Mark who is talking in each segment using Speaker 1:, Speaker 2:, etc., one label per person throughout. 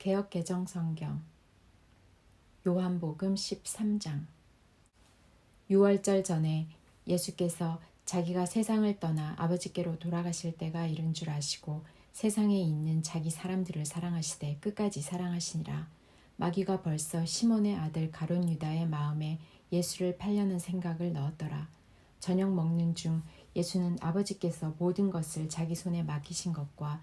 Speaker 1: 개역 개정 성경. 요한복음 13장. 6월절 전에 예수께서 자기가 세상을 떠나 아버지께로 돌아가실 때가 이른 줄 아시고 세상에 있는 자기 사람들을 사랑하시되 끝까지 사랑하시니라. 마귀가 벌써 시몬의 아들 가론 유다의 마음에 예수를 팔려는 생각을 넣었더라. 저녁 먹는 중 예수는 아버지께서 모든 것을 자기 손에 맡기신 것과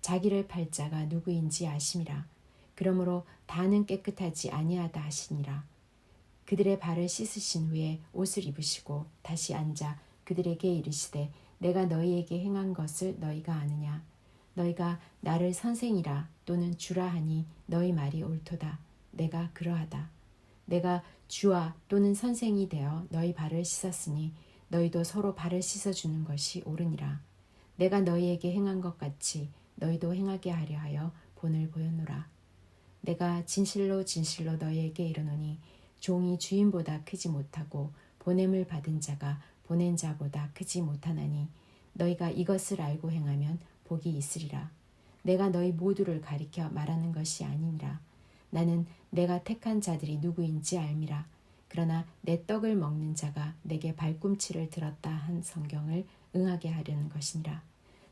Speaker 1: 자기를 팔 자가 누구인지 아심이라. 그러므로 다는 깨끗하지 아니하다 하시니라. 그들의 발을 씻으신 후에 옷을 입으시고 다시 앉아 그들에게 이르시되 내가 너희에게 행한 것을 너희가 아느냐? 너희가 나를 선생이라 또는 주라 하니 너희 말이 옳도다. 내가 그러하다. 내가 주와 또는 선생이 되어 너희 발을 씻었으니 너희도 서로 발을 씻어 주는 것이 옳으니라. 내가 너희에게 행한 것 같이 너희도 행하게 하려 하여 본을 보였노라 내가 진실로 진실로 너희에게 이르노니 종이 주인보다 크지 못하고 보냄을 받은 자가 보낸 자보다 크지 못하나니 너희가 이것을 알고 행하면 복이 있으리라. 내가 너희 모두를 가리켜 말하는 것이 아니니라. 나는 내가 택한 자들이 누구인지 알미라. 그러나 내 떡을 먹는 자가 내게 발꿈치를 들었다 한 성경을 응하게 하려는 것이니라.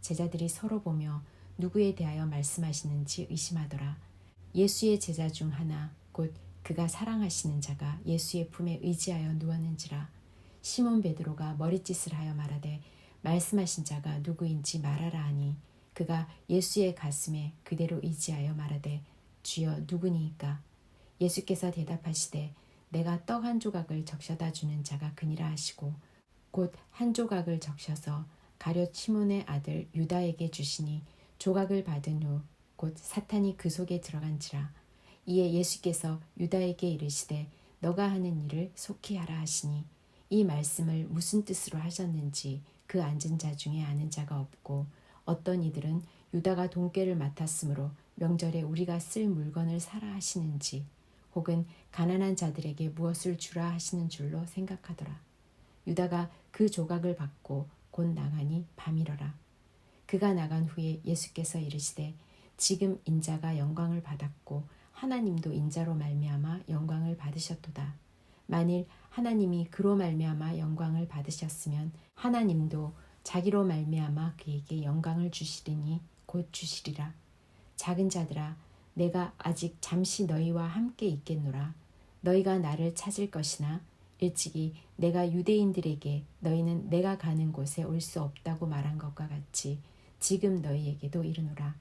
Speaker 1: 제자들이 서로 보며 누구에 대하여 말씀하시는지 의심하더라. 예수의 제자 중 하나 곧 그가 사랑하시는 자가 예수의 품에 의지하여 누웠는지라 시몬 베드로가 머리짓을 하여 말하되 말씀하신 자가 누구인지 말하라 하니 그가 예수의 가슴에 그대로 의지하여 말하되 주여 누구니이까 예수께서 대답하시되 내가 떡 한 조각을 적셔다 주는 자가 그니라 하시고 곧 한 조각을 적셔서 가룟 시몬의 아들 유다에게 주시니 조각을 받은 후 곧 사탄이 그 속에 들어간지라 이에 예수께서 유다에게 이르시되 너가 하는 일을 속히 하라 하시니 이 말씀을 무슨 뜻으로 하셨는지 그 앉은 자 중에 아는 자가 없고 어떤 이들은 유다가 돈깨를 맡았으므로 명절에 우리가 쓸 물건을 사라 하시는지 혹은 가난한 자들에게 무엇을 주라 하시는 줄로 생각하더라. 유다가 그 조각을 받고 곧 나가니 밤이러라. 그가 나간 후에 예수께서 이르시되 지금 인자가 영광을 받았고 하나님도 인자로 말미암아 영광을 받으셨도다. 만일 하나님이 그로 말미암아 영광을 받으셨으면 하나님도 자기로 말미암아 그에게 영광을 주시리니 곧 주시리라. 작은 자들아 내가 아직 잠시 너희와 함께 있겠노라. 너희가 나를 찾을 것이나 일찍이 내가 유대인들에게 너희는 내가 가는 곳에 올 수 없다고 말한 것과 같이 지금 너희에게도 이르노라.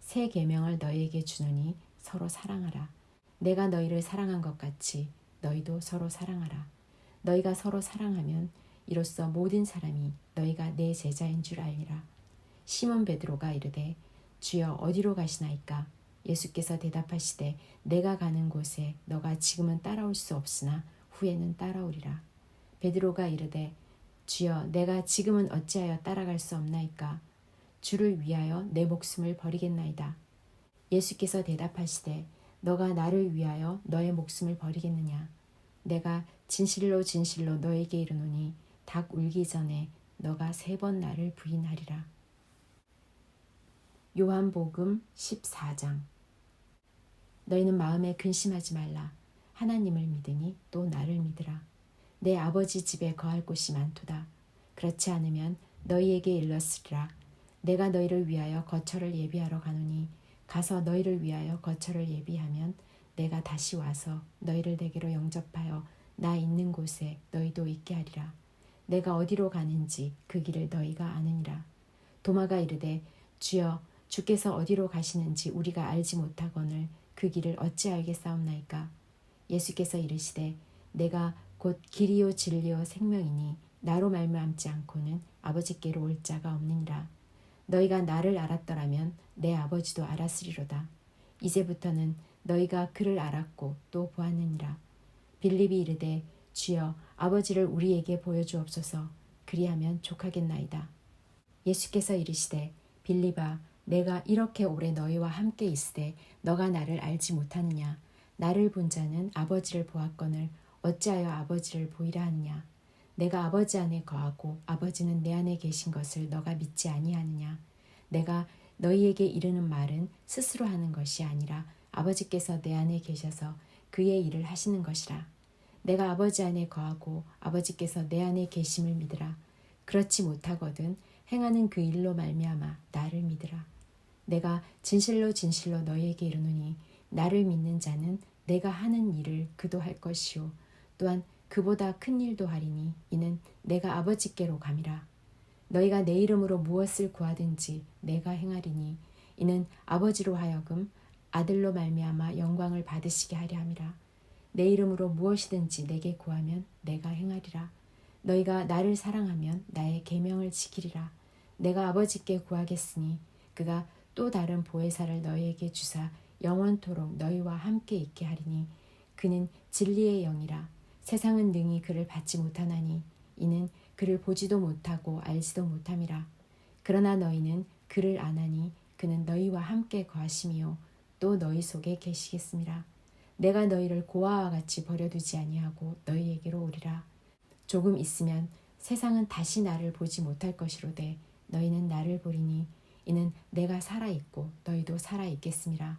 Speaker 1: 새 계명을 너희에게 주노니 서로 사랑하라. 내가 너희를 사랑한 것 같이 너희도 서로 사랑하라. 너희가 서로 사랑하면 이로써 모든 사람이 너희가 내 제자인 줄 알리라. 시몬 베드로가 이르되 주여 어디로 가시나이까? 예수께서 대답하시되 내가 가는 곳에 너가 지금은 따라올 수 없으나 후에는 따라오리라. 베드로가 이르되 주여 내가 지금은 어찌하여 따라갈 수 없나이까? 주를 위하여 내 목숨을 버리겠나이다. 예수께서 대답하시되 너가 나를 위하여 너의 목숨을 버리겠느냐 내가 진실로 진실로 너에게 이르노니 닭 울기 전에 너가 세 번 나를 부인하리라 요한복음 14장 너희는 마음에 근심하지 말라 하나님을 믿으니 또 나를 믿으라. 내 아버지 집에 거할 곳이 많도다. 그렇지 않으면 너희에게 일렀으리라. 내가 너희를 위하여 거처를 예비하러 가노니 가서 너희를 위하여 거처를 예비하면 내가 다시 와서 너희를 내게로 영접하여 나 있는 곳에 너희도 있게 하리라. 내가 어디로 가는지 그 길을 너희가 아느니라. 도마가 이르되 주여 주께서 어디로 가시는지 우리가 알지 못하거늘 그 길을 어찌 알겠사옵나이까 예수께서 이르시되 내가 곧 길이요 진리요 생명이니 나로 말미암지 않고는 아버지께로 올 자가 없느니라. 너희가 나를 알았더라면 내 아버지도 알았으리로다. 이제부터는 너희가 그를 알았고 또 보았느니라. 빌립이 이르되 주여 아버지를 우리에게 보여주옵소서. 그리하면 족하겠나이다. 예수께서 이르시되 빌립아 내가 이렇게 오래 너희와 함께 있으되 너가 나를 알지 못하느냐 나를 본 자는 아버지를 보았거늘 어찌하여 아버지를 보이라 하느냐? 내가 아버지 안에 거하고 아버지는 내 안에 계신 것을 너가 믿지 아니하느냐? 내가 너희에게 이르는 말은 스스로 하는 것이 아니라 아버지께서 내 안에 계셔서 그의 일을 하시는 것이라. 내가 아버지 안에 거하고 아버지께서 내 안에 계심을 믿으라. 그렇지 못하거든 행하는 그 일로 말미암아 나를 믿으라. 내가 진실로 진실로 너희에게 이르노니 나를 믿는 자는 내가 하는 일을 그도 할 것이요. 또한 그보다 큰 일도 하리니 이는 내가 아버지께로 감이라. 너희가 내 이름으로 무엇을 구하든지 내가 행하리니 이는 아버지로 하여금 아들로 말미암아 영광을 받으시게 하려 함이라. 내 이름으로 무엇이든지 내게 구하면 내가 행하리라. 너희가 나를 사랑하면 나의 계명을 지키리라. 내가 아버지께 구하겠으니 그가 또 다른 보혜사를 너희에게 주사 영원토록 너희와 함께 있게 하리니 그는 진리의 영이라 세상은 능히 그를 받지 못하나니 이는 그를 보지도 못하고 알지도 못함이라. 그러나 너희는 그를 아나니 그는 너희와 함께 거하심이요 또 너희 속에 계시겠습니다. 내가 너희를 고아와 같이 버려두지 아니하고 너희에게로 오리라. 조금 있으면 세상은 다시 나를 보지 못할 것이로되 너희는 나를 보리니 이는 내가 살아 있고 너희도 살아 있겠습니다.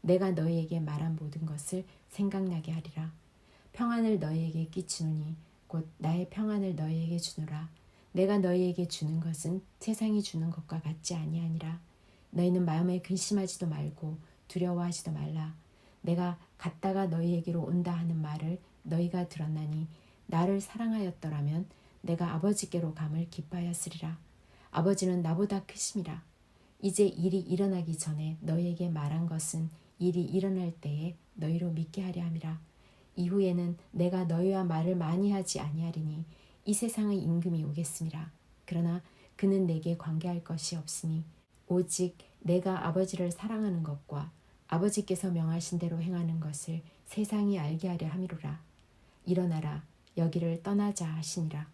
Speaker 1: 내가 너희에게 말한 모든 것을 생각나게 하리라. 평안을 너희에게 끼치노니 곧 나의 평안을 너희에게 주노라. 내가 너희에게 주는 것은 세상이 주는 것과 같지 아니하니라. 너희는 마음에 근심하지도 말고 두려워하지도 말라. 내가 갔다가 너희에게로 온다 하는 말을 너희가 들었나니 나를 사랑하였더라면 내가 아버지께로 감을 기뻐하였으리라. 아버지는 나보다 크심이라. 이제 일이 일어나기 전에 너희에게 말한 것은 일이 일어날 때에 너희로 믿게 하려 함이라. 이후에는 내가 너희와 말을 많이 하지 아니하리니 이 세상의 임금이 오겠습니다. 그러나 그는 내게 관계할 것이 없으니 오직 내가 아버지를 사랑하는 것과 아버지께서 명하신 대로 행하는 것을 세상이 알게 하려 함이로라. 일어나라 여기를 떠나자 하시니라.